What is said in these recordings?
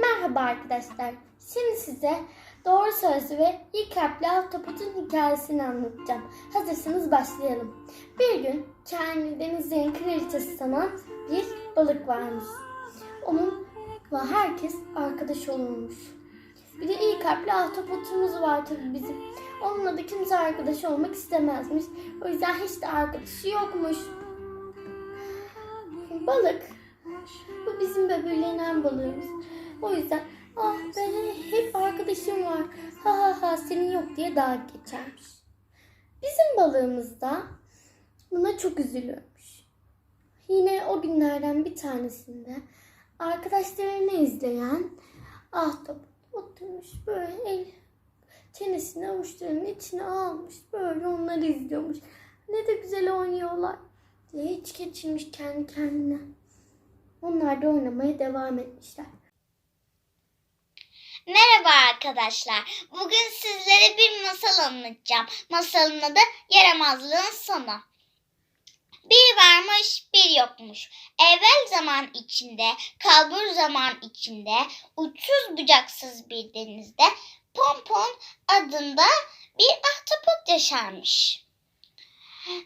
Merhaba arkadaşlar. Şimdi size doğru sözlü ve iyi kalpli ahtapotun hikayesini anlatacağım. Hazırsanız başlayalım. Bir gün kendi denizlerin kraliçesi sanan bir balık varmış. Onunla herkes arkadaş olurmuş. Bir de iyi kalpli ahtapotumuz var tabii bizim. Onunla da kimse arkadaş olmak istemezmiş. O yüzden hiç de arkadaşı yokmuş. Balık bu bizim böbürlenen balığımız. O yüzden ah ben hep arkadaşım var. Ha ha ha senin yok diye daha geçermiş. Bizim balığımız da buna çok üzülüyormuş. Yine o günlerden bir tanesinde arkadaşlarını izleyen ahtapot oturmuş böyle el çenesini avuçlarının içine almış. Böyle onları izliyormuş. Ne de güzel oynuyorlar diye hiç geçirmiş kendi kendine. Onlar da oynamaya devam etmişler. Merhaba arkadaşlar. Bugün sizlere bir masal anlatacağım. Masalın adı Yaramazlığın Sonu. Bir varmış bir yokmuş. Evvel zaman içinde, kalbur zaman içinde, uçsuz bucaksız bir denizde Pompon adında bir ahtapot yaşarmış.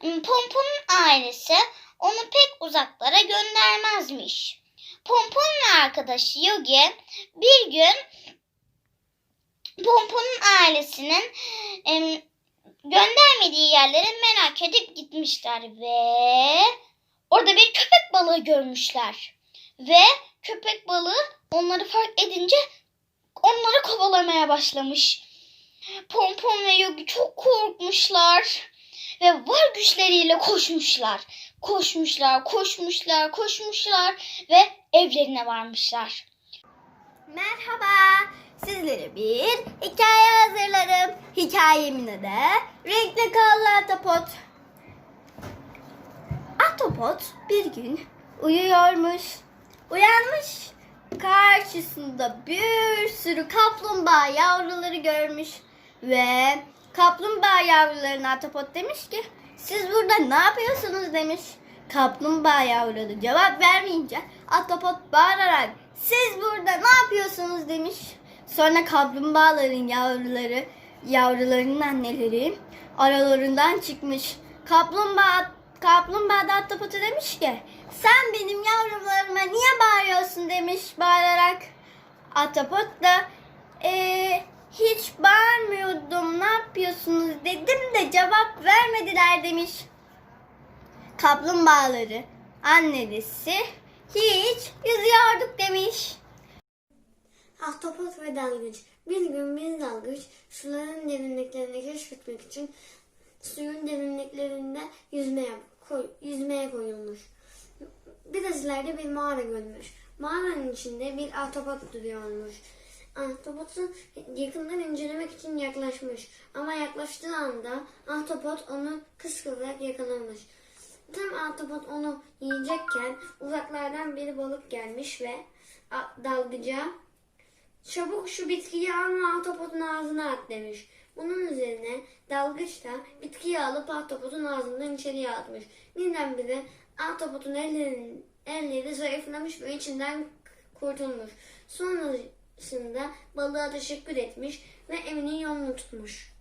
Pompon'un ailesi onu pek uzaklara göndermezmiş. Pompon'un arkadaşı Yogi bir gün Pompon'un ailesinin em, göndermediği yerlere merak edip gitmişler ve orada bir köpek balığı görmüşler. Ve köpek balığı onları fark edince onları kovalamaya başlamış. Pompon ve Yogi çok korkmuşlar ve var güçleriyle koşmuşlar. Koşmuşlar, koşmuşlar, koşmuşlar ve evlerine varmışlar. Merhaba. Sizlere bir hikaye hazırladım. Hikayemin adı Renkli Kallı Ahtapot. Ahtapot bir gün uyuyormuş. Uyanmış. Karşısında bir sürü kaplumbağa yavruları görmüş. Ve kaplumbağa yavrularına Ahtapot demiş ki siz burada ne yapıyorsunuz demiş. Kaplumbağa yavruları cevap vermeyince Ahtapot bağırarak siz burada ne yapıyorsunuz demiş. Sonra kaplumbağaların yavruları, yavrularının anneleri aralarından çıkmış. Kaplumbağa, kaplumbağa da Ahtapot'a demiş ki sen benim yavrularıma niye bağırıyorsun demiş bağırarak. Ahtapot da "Ee, hiç bağırmıyordum ne yapıyorsunuz dedim de cevap vermediler demiş kaplumbağaları annesi hiç yüzüyorduk demiş. Ahtapot ve dalgıç. Bir gün bir dalgıç suların derinliklerini keşfetmek için suyun derinliklerinde yüzmeye, koy, yüzmeye koyulmuş. Biraz ileride bir mağara görmüş. Mağaranın içinde bir ahtapot duruyormuş. Ahtapotu yakından incelemek için yaklaşmış. Ama yaklaştığı anda ahtapot onu kıskıvrak yakalamış. Tam ahtapot onu yiyecekken uzaklardan bir balık gelmiş ve dalgıca Çabuk şu bitkiyi alma ahtapotun ağzına at demiş. Bunun üzerine dalgıç da bitkiyi alıp ahtapotun ağzından içeriye atmış. Birdenbire ahtapotun ellerin, elleri zayıflamış ve içinden kurtulmuş. Sonrasında balığa teşekkür etmiş ve evinin yolunu tutmuş.